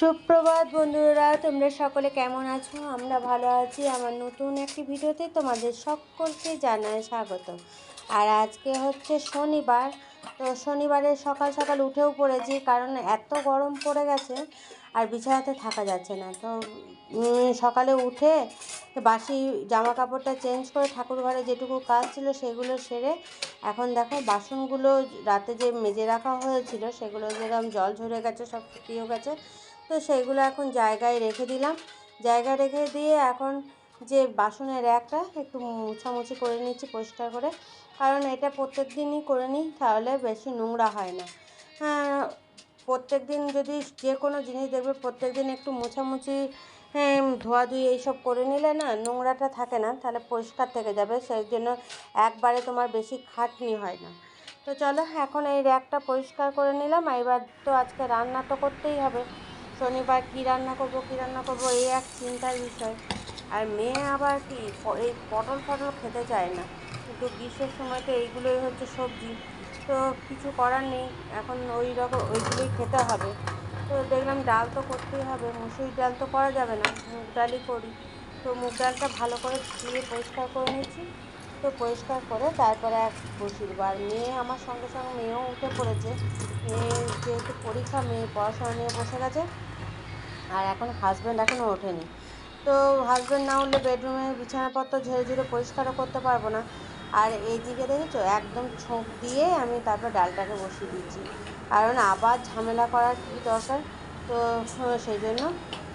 সুপ্রভাত বন্ধুরা, তোমরা সকলে কেমন আছো? আমরা ভালো আছি। আমার নতুন একটি ভিডিওতে তোমাদের সকলকে জানাই স্বাগত। আর আজকে হচ্ছে শনিবার। তো শনিবারে সকাল সকাল উঠেও পড়েছি, কারণ এত গরম পড়ে গেছে আর বিছানাতে থাকা যাচ্ছে না। তো সকালে উঠে বাসি জামা কাপড়টা চেঞ্জ করে ঠাকুর ঘরে যেটুকু কাজ ছিল সেগুলো সেরে এখন দেখো বাসনগুলো রাতে যে মেজে রাখা হয়েছিল সেগুলো যেরকম জল ঝরে গেছে, সব শুকিয়েও গেছে। তো সেগুলো এখন জায়গায় রেখে দিলাম। জায়গায় রেখে দিয়ে এখন যে বাসনের র্যাকটা একটু মুছামুছি করে নিচ্ছি পরিষ্কার করে। কারণ এটা প্রত্যেক দিনই করে নিই তাহলে বেশি নোংরা হয় না। হ্যাঁ, প্রত্যেক দিন যদি যে কোনো জিনিস দেখবে প্রত্যেক দিন একটু মোছামুছি হ্যাঁ, ধোয়াধুয়ি এইসব করে নিলে না নোংরাটা থাকে না তাহলে পরিষ্কার থেকে যাবে। সেই জন্য একবারে তোমার বেশি খাটনি হয় না। তো চলো এখন এই র্যাকটা পরিষ্কার করে নিলাম। এবার তো আজকে রান্না তো করতেই হবে। শনিবার কী রান্না করব, কী রান্না করব, এই এক চিন্তার বিষয়। আর মেয়ে আবার কি এই পটল ফটল খেতে চায় না। কিন্তু গ্রীষ্মের সময় তো এইগুলোই হচ্ছে সবজি। তো কিছু করার নেই, এখন ওই রকম ওইগুলোই খেতে হবে। তো দেখলাম ডাল তো করতেই হবে মুসুরি ডাল তো করা যাবে না, মুগ ডালই করি। তো মুগ ডালটা ভালো করে ধুয়ে পরিষ্কার করে নিচ্ছি তো পরিষ্কার করে তারপরে এক বসিয়ে দেবো। আর মেয়ে আমার সঙ্গে সঙ্গে মেয়েও উঠে পড়েছে। মেয়ে যেহেতু পরীক্ষা, মেয়ে পড়াশোনা নিয়ে বসে গেছে। আর এখন হাজব্যান্ড এখনও ওঠেনি। তো হাজব্যান্ড না উঠলে বেডরুমে বিছানাপত্র ঝেড়ে ঝেড়ে পরিষ্কারও করতে পারব না। আর এইদিকে দেখেছ একদম ছোঁক দিয়ে আমি তারপর ডালটাকে বসিয়ে দিচ্ছি কারণ আবার ঝামেলা করার কী দরকার? তো সেই জন্য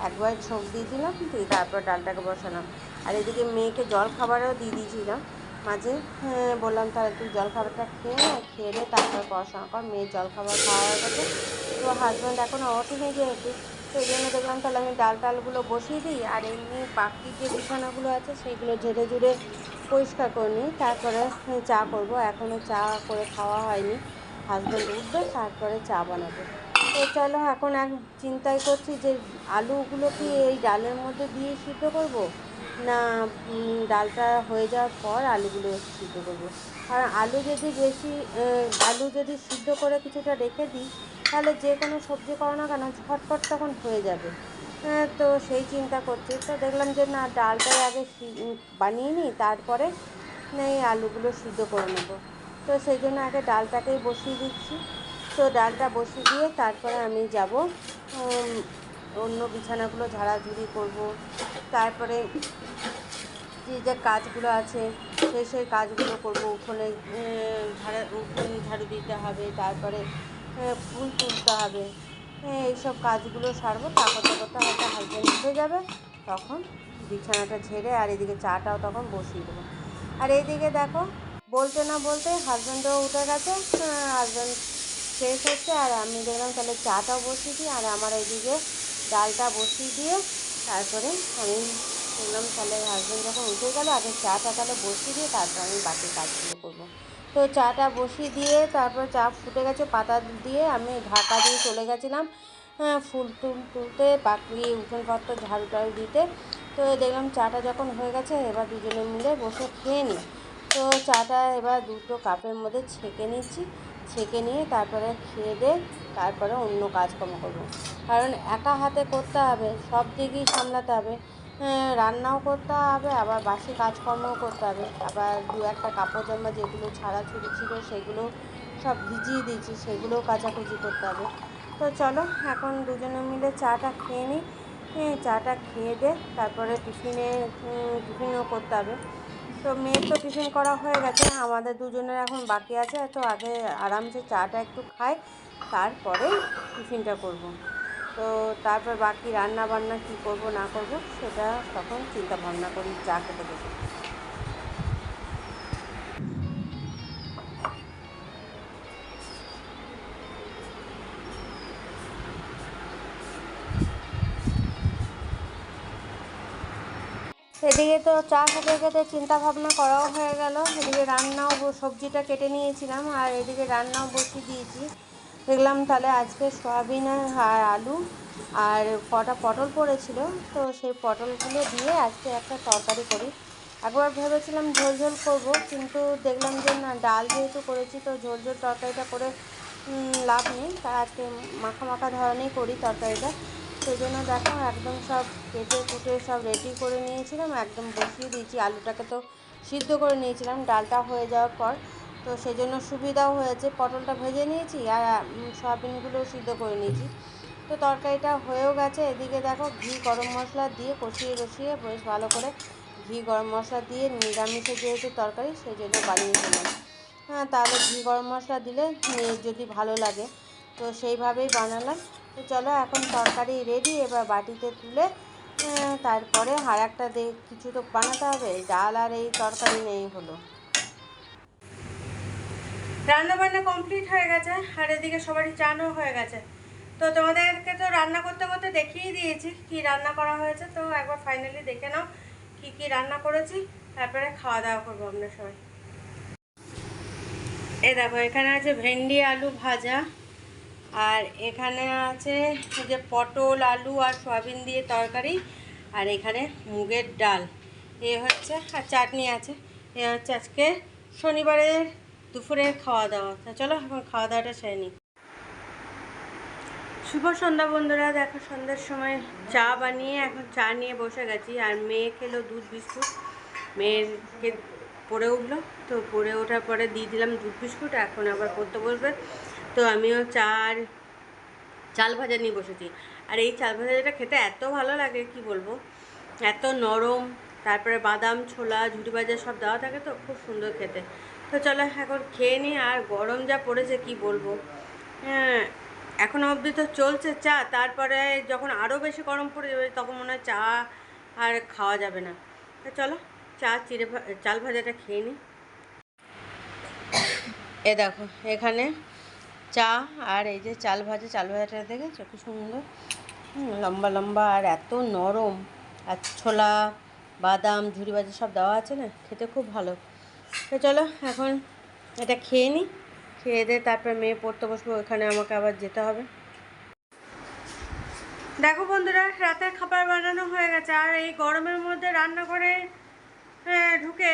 একবার ছোঁক দিয়ে দিলাম দিয়ে তারপর ডালটাকে বসালাম। আর এদিকে মেয়েকে জল খাবারও দিয়ে দিয়েছিলাম। মাঝে হ্যাঁ, বললাম তাহলে তুই জল খাবারটা খেয়ে নে খেয়ে তারপর পড়াশোনা কর মেয়ের জল খাবার খাওয়া হয়ে গেছে। তো হাজব্যান্ড এখনও ওঠেনি যেহেতু। সেই জন্য দেখলাম তাহলে আমি ডাল টালগুলো বসিয়ে দিই, আর এমনি বাকি যে বিছানাগুলো আছে সেইগুলো ঝেড়ে ঝুড়ে পরিষ্কার করে নিই। তারপরে চা করব। এখনও চা করে খাওয়া হয়নি। হাজব্যান্ড উঠবে, তারপরে চা বানাবো। তো চলো এখন এক চিন্তাই করছি যে আলুগুলো কি এই ডালের মধ্যে দিয়ে সিদ্ধ করব? না ডালটা হয়ে যাওয়ার পর আলুগুলো সিদ্ধ করব। কারণ আলু যদি বেশি আলু যদি সিদ্ধ করে কিছুটা রেখে দিই তাহলে যে কোনো সবজি করো না কেন ঝটপট তখন হয়ে যাবে। হ্যাঁ, তো সেই চিন্তা করছি। তো দেখলাম যে না ডালটাই আগে বানিয়ে নিই তারপরে এই আলুগুলো সিদ্ধ করে নেব। তো সেই জন্য আগে ডালটাকেই বসিয়ে দিচ্ছি। তো ডালটা বসিয়ে দিয়ে তারপরে আমি যাব অন্য বিছানাগুলো ঝাড়াঝুড়ি করব। তারপরে যে যে কাজগুলো আছে সেই সেই কাজগুলো করব। উঠোনে ঝাড়া উঠোন ঝাড়ু দিতে হবে। তারপরে ফুল তুলতে হবে। হ্যাঁ, এইসব কাজগুলো সারবো তা করতে করতে হয়তো হাজব্যান্ড উঠে যাবে। তখন বিছানাটা ঝেড়ে আর এদিকে চাটাও তখন বসিয়ে দেবো। আর এইদিকে দেখো বলতে না বলতে হাজব্যান্ডও উঠে গেছে হাজব্যান্ড শেষ হচ্ছে। আর আমি দেখলাম তাহলে চাটাও বসিয়ে দিই আর আমার এইদিকে ডালটা বসিয়ে দিয়ে তারপরে আমি দেখলাম তাহলে হাজব্যান্ড যখন উঠে গেলো আগে চাটা তাহলে বসিয়ে দিয়ে তারপর আমি বাকি কাজগুলো করব। তো চাটা বসিয়ে দিয়ে তারপর চা ফুটে গেছে পাতা দিয়ে আমি ঢাকা দিয়ে চলে গেছিলাম। হ্যাঁ, ফুল টুল তুলতে বাকি উঠোনপত্র ঝাড়ু টাড়ু দিতে। তো দেখলাম চাটা যখন হয়ে গেছে এবার দুজনে মিলে বসে খেয়ে নিই। তো চাটা এবার দুটো কাপের মধ্যে ছেঁকে নিচ্ছি। ছেঁকে নিয়ে তারপরে খেয়ে দিয়ে তারপরে অন্য কাজকর্ম করব। কারণ একা হাতে করতে হবে সব দিকেই সামলাতে হবে। রান্নাও করতে হবে, আবার বাসি কাজকর্মও করতে হবে। আবার দু একটা কাপড় জামা যেগুলো ছাড়া ছুটি ছিল, সেগুলো সব ভিজিয়ে দিয়েছি, সেগুলোও কাচাকুচি করতে হবে। তো চলো, এখন দুজনে মিলে চাটা খেয়ে নিই। চাটা খেয়ে দে, তারপরে টিফিনে টিফিনও করতে হবে। তো মেয়ের তো টিফিন করা হয়ে গেছে, আমাদের দুজনের এখন বাকি আছে, তো আগে আরামসে চাটা একটু খাই তারপরে টিফিনটা করব। তো তারপর বাকি রান্না বান্না কী করব, না করব, সেটা তখন চিন্তা ভাবনা করি, চা খেতে বসে। এদিকে তো চা খেতে খেতে চিন্তা ভাবনা করাও হয়ে গেল এদিকে রান্নাও, সবজিটা কেটে নিয়েছিলাম, আর এদিকে রান্নাও বসিয়ে দিয়েছি। দেখলাম তাহলে আজকে সয়াবিন আর আলু আর কটা পটল পড়েছিল। তো সেই পটলগুলো দিয়ে আজকে একটা তরকারি করি। একবার ভেবেছিলাম ঝোল ঝোল করব, কিন্তু দেখলাম যে না, ডাল যেহেতু করেছি, তো ঝোল ঝোল তরকারিটা করে লাভ নেই। তাই আজকে মাখা মাখা ধরনেই করি তরকারিটা। সেই জন্য দেখো একদম সব কেটে কুটে সব রেডি করে নিয়েছিলাম। একদম বসিয়ে দিয়েছি। আলুটাকে তো সিদ্ধ করে নিয়েছিলাম। ডালটা হয়ে যাওয়ার পর তো সেই জন্য সুবিধাও হয়েছে। পটলটা ভেজে নিয়েছি আর সয়াবিনগুলো সিদ্ধ করে নিয়েছি। তো তরকারিটা হয়েও গেছে। এদিকে দেখো ঘি, গরম মশলা দিয়ে কষিয়ে কষিয়ে বেশ ভালো করে ঘি, গরম মশলা দিয়ে নিরামিষে যেহেতু তরকারি সেই জন্য বানিয়েছিলাম হ্যাঁ তাহলে ঘি, গরম মশলা দিলে যদি ভালো লাগে, তো সেইভাবেই বানালাম। তো চলো এখন তরকারি রেডি এবার বাটিতে তুলে তারপরে আর একটা কিছু তো বানাতে হবে। ডাল আর এই তরকারি নেই হলো। রান্না বান্না কমপ্লিট হয়ে গেছে, আর এদিকে সবারই চানও হয়ে গেছে। তো তোমাদেরকে তো রান্না করতে করতে দেখিয়ে দিয়েছি কি রান্না করা হয়েছে, তো একবার ফাইনালি দেখে নাও কি কি রান্না করেছি, তারপরে খাওয়া দাওয়া করব আমরা সবাই। এ দেখো, এখানে আছে ভেন্ডি আলু ভাজা, আর এখানে আছে যে পটল, আলু আর সয়াবিন দিয়ে তরকারি, আর এখানে মুগের ডাল। এ হচ্ছে, আর চাটনি আছে। এ হচ্ছে আজকে শনিবারের দুপুরের খাওয়া দাওয়া তা চলো এখন খাওয়া দাওয়াটা সেরে নিই শুভ সন্ধ্যা বন্ধুরা। দেখো সন্ধ্যার সময় চা বানিয়ে এখন চা নিয়ে বসে গেছি। আর মেয়ে খেলো দুধ বিস্কুট। মেয়েরকে পড়ে উঠল। তো পড়ে ওঠার পরে দিয়ে দিলাম দুধ বিস্কুট। এখন আবার পড়তে বসবে। তো আমিও চা আর চাল ভাজা নিয়ে বসেছি। আর এই চাল ভাজাটা খেতে এত ভালো লাগে, কি বলব? এত নরম তারপরে বাদাম, ছোলা ঝুড়ি ভাজা সব দেওয়া থাকে তো, খুব সুন্দর খেতে। তো চলো এখন খেয়ে নিই আর গরম যা পড়েছে কি বলব। হ্যাঁ এখনও অবধি তো চলছে চা, তারপরে যখন আরও বেশি গরম পড়ে যাবে তখন মনে হয় চা আর খাওয়া যাবে না। তো চলো চা, চিড়ে চাল ভাজাটা খেয়ে নিই। এ দেখো, এখানে চা আর এই যে চাল ভাজা, চাল ভাজাটা দেখেছ? কি সুন্দর। লম্বা লম্বা আর এত নরম। আর ছোলা বাদাম ঝুড়ি ভাজা সব দেওয়া আছে না? খেতে খুব ভালো। তো চলো, এখন এটা খেয়ে নিই খেয়ে দিয়ে তারপরে মেয়ে পড়তে বসবো, ওখানে আমাকে আবার যেতে হবে। দেখো বন্ধুরা, রাতের খাবার বানানো হয়ে গেছে। আর এই গরমের মধ্যে রান্না করে ঢুকে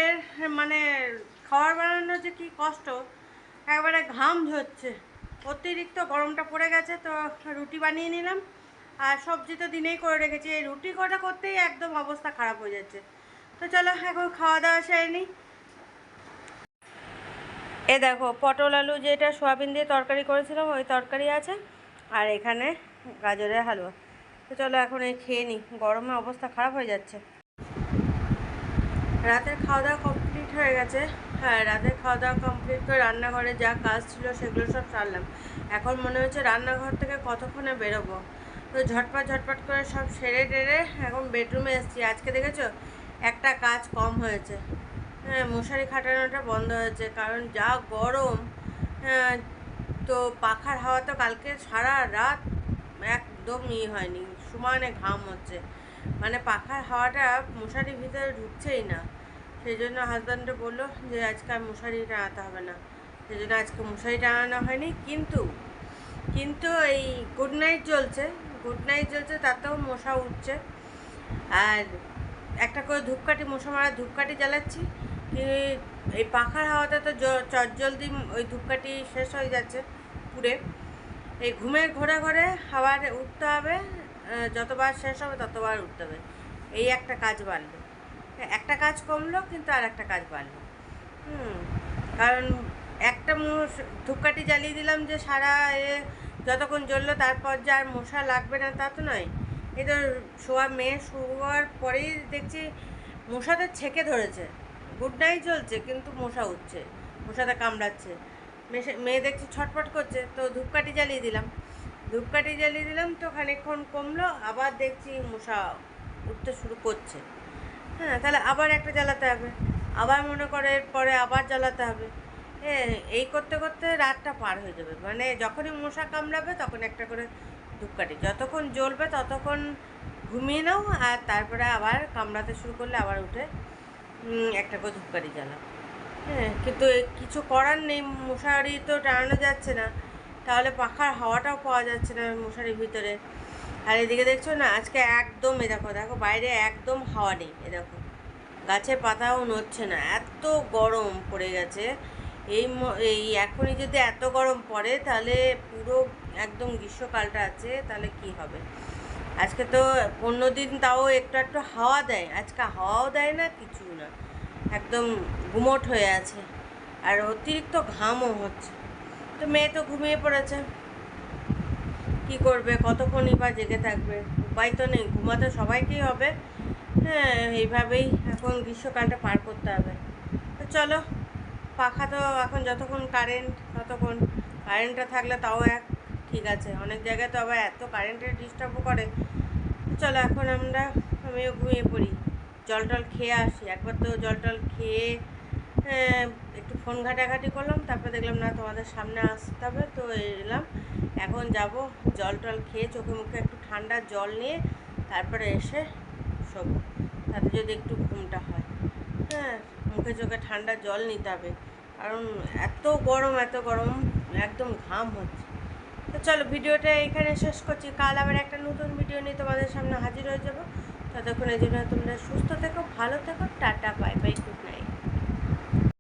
মানে খাবার বানানো যে কি কষ্ট, একবারে ঘাম ঝরছে অতিরিক্ত গরমটা পড়ে গেছে, তো রুটি বানিয়ে নিলাম। আর সবজি তো দিনেই করে রেখেছি, এই রুটি কটা করতেই একদম অবস্থা খারাপ হয়ে যাচ্ছে। তো চলো, এখন খাওয়া দাওয়া সেরে নিই। এ দেখো, পটল আলু যেটা সোয়াবিন দিয়ে তরকারি করেছিলাম, ওই তরকারি আছে, আর এখানে গাজরের হালুয়া। তো চলো, এখন এই খেয়ে নিই। গরমে অবস্থা খারাপ হয়ে যাচ্ছে। রাতের খাওয়া দাওয়া কমপ্লিট হয়ে গেছে। হ্যাঁ রাতের খাওয়া দাওয়া কমপ্লিট করে রান্নাঘরে যা কাজ ছিল সেগুলো সব সারলাম। এখন মনে হচ্ছে রান্নাঘর থেকে কতক্ষণে বেরোবো? তো ঝটপট ঝটপট করে সব সেরে টেরে এখন বেডরুমে এসেছি। আজকে দেখেছ? একটা কাজ কম হয়েছে। হ্যাঁ মশারি খাটানোটা বন্ধ হয়েছে। কারণ যা গরম হ্যাঁ, তো পাখার হাওয়া তো কালকে সারা রাত একদম ই হয়নি সমানে ঘাম হচ্ছে। মানে পাখার হাওয়াটা মশারির ভিতরে ঢুকছেই না। সেই জন্য হাজব্যান্ডে বলল যে আজকে আর মশারি টাঙাতে হবে না। সেই জন্য আজকে মশারি টাঙানো হয়নি। কিন্তু কিন্তু এই গুড নাইট চলছে। গুড নাইট চলছে তাতেও মশা উঠছে। আর একটা করে ধূপকাঠি, মশা মারা ধূপকাঠি জ্বালাচ্ছি। এই পাখার হাওয়াতে তো চটজলদি ওই ধূপকাঠি শেষ হয়ে যাচ্ছে পুড়ে। এই ঘুমের ঘোরে ঘোরে আবার উঠতে হবে যতবার শেষ হবে ততবার উঠতে হবে। এই একটা কাজ বাড়লো। একটা কাজ কমলো কিন্তু আর একটা কাজ বাড়লো। হুম, কারণ একটা ধূপকাঠি জ্বালিয়ে দিলাম যে সারা এ যতক্ষণ জ্বললো, তারপর যে আর মশা লাগবে না, তা তো নয়। এই তো শোয়া মেয়ে শোয়ার পরেই দেখছি মশাতে ছেঁকে ধরেছে। গুড নাইট চলছে, কিন্তু মশা উঠছে মশাতে কামড়াচ্ছে। মেয়ে দেখছি ছটফট করছে, তো ধূপকাঠি জ্বালিয়ে দিলাম। ধূপকাঠি জ্বালিয়ে দিলাম, তো খানিকক্ষণ কমলো, আবার দেখছি মশা উঠতে শুরু করছে। হ্যাঁ তাহলে আবার একটা জ্বালাতে হবে। আবার মনে করে, পরে আবার জ্বালাতে হবে। হ্যাঁ এই করতে করতে রাতটা পার হয়ে যাবে। মানে যখনই মশা কামড়াবে তখন একটা করে ধূপকাঠি। যতক্ষণ জ্বলবে ততক্ষণ ঘুমিয়ে নাও আর তারপরে আবার কামড়াতে শুরু করলে আবার উঠে একটা করে ধূপকাঠি জ্বালাও। হ্যাঁ কিন্তু কিছু করার নেই, মশারি তো টানানো যাচ্ছে না। তাহলে পাখার হাওয়াটাও পাওয়া যাচ্ছে না মশারির ভিতরে। আর এদিকে দেখছ না, আজকে একদম এ দেখো দেখো বাইরে একদম হাওয়া নেই, এ দেখো। গাছের পাতাও নড়ছে না, এত গরম পড়ে গেছে। এই এই এখনই যদি এত গরম পড়ে, তাহলে পুরো একদম গ্রীষ্মকালটা আছে, তাহলে কি হবে? আজকে তো অন্য দিন তাও একটু একটু হাওয়া দেয়। আজকে হাওয়াও দেয় না, কিছু না। একদম গুমট হয়ে আছে। আর অতিরিক্ত ঘামও হচ্ছে। তো মেয়ে তো ঘুমিয়ে পড়েছে। কি করবে? কতক্ষণই বা জেগে থাকবে? উপায় তো নেই, ঘুমাতে সবাইকেই হবে। হ্যাঁ এইভাবেই এখন গ্রীষ্মকালটা পার করতে হবে। তো চলো। পাখা তো এখন যতক্ষণ কারেন্ট ততক্ষণ কারেন্টটা থাকলে তাও এক ঠিক আছে। অনেক জায়গায় তো আবার এত কারেন্টের ডিস্টার্বও করে। চলো এখন আমরা আমিও ঘুমিয়ে পড়ি। জল টল খেয়ে আসি। একবার তো জল টল খেয়ে হ্যাঁ, একটু ফোন ঘাটাঘাটি করলাম তারপরে দেখলাম না তোমাদের সামনে আসতে হবে তো এলাম। এখন যাব জল টল খেয়ে চোখে মুখে একটু ঠান্ডা জল নিয়ে তারপরে এসে শোবো। তাতে যদি একটু ঘুমটা হয়। হ্যাঁ মুখে চোখে ঠান্ডা জল নিতে হবে। কারণ এত গরম এত গরম, একদম ঘাম হচ্ছে। তো চলো ভিডিওটা এখানে শেষ করছি। কাল আবার একটা নতুন ভিডিও নিয়ে তোমাদের সামনে হাজির হয়ে যাব। এই জন্য তোমরা সুস্থ থেকো, ভালো থেকো